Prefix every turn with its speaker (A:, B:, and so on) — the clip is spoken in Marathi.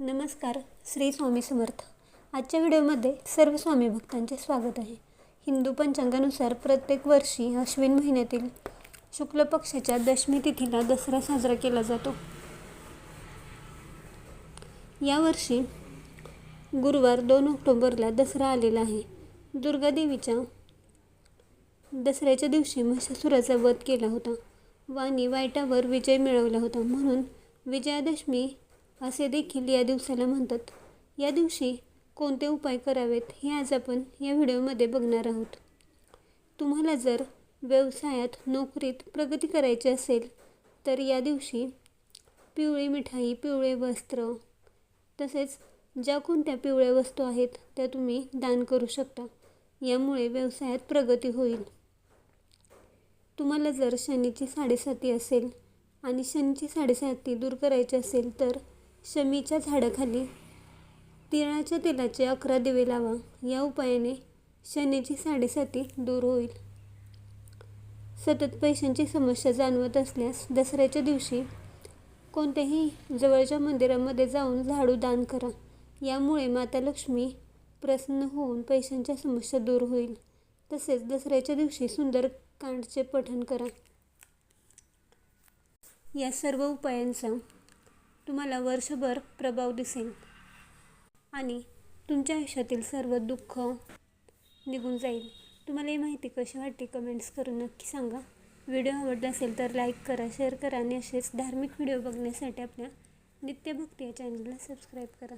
A: नमस्कार श्री स्वामी समर्थ. आजच्या व्हिडिओमध्ये सर्व स्वामी भक्तांचे स्वागत आहे. हिंदू पंचांगानुसार प्रत्येक वर्षी अश्विन महिन्यातील शुक्ल पक्षाच्या दशमी तिथीला दसरा साजरा केला जातो. यावर्षी गुरुवार दोन ऑक्टोबरला दसरा आलेला आहे. दुर्गादेवीच्या दसऱ्याच्या दिवशी महिषासुराचा वध केला होता. वाणी वाईटावर विजय मिळवला होता म्हणून विजयादशमी असे देखील या दिवसाला म्हणतात. या दिवशी कोणते उपाय करावेत हे आज आपण या व्हिडिओमध्ये बघणार आहोत. तुम्हाला जर व्यवसायात नोकरीत प्रगती करायची असेल तर या दिवशी पिवळी मिठाई पिवळे वस्त्र तसेच ज्या कोणत्या पिवळ्या वस्तू आहेत त्या तुम्ही दान करू शकता. यामुळे व्यवसायात प्रगती होईल. तुम्हाला जर शनीची साडेसाती असेल आणि शनीची साडेसाती दूर करायची असेल तर शमीच्या झाडाखाली तिळाच्या तेलाचे अकरा दिवे लावा. या उपायाने शनीची साडेसाती दूर होईल. सतत पैशांची समस्या जाणवत असल्यास दसऱ्याच्या दिवशी कोणत्याही जवळच्या मंदिरामध्ये जाऊन झाडू दान करा. यामुळे माता लक्ष्मी प्रसन्न होऊन पैशांच्या समस्या दूर होईल. तसेच दसऱ्याच्या दिवशी सुंदरकांडचे पठण करा. या सर्व उपायांचा तुम्हाला वर्षभर प्रभाव दिसेल. आणि तुमच्या आयुष्यातील सर्व दुःख निघून जाईल. तुम्हाला ही माहिती कशी वाटते कमेंट्स करून नक्की सांगा. व्हिडिओ आवडला असेल तर लाईक करा शेअर करा आणि असेच धार्मिक व्हिडिओ बघण्यासाठी आपल्या नित्यभक्ती या चॅनलला सबस्क्राईब करा.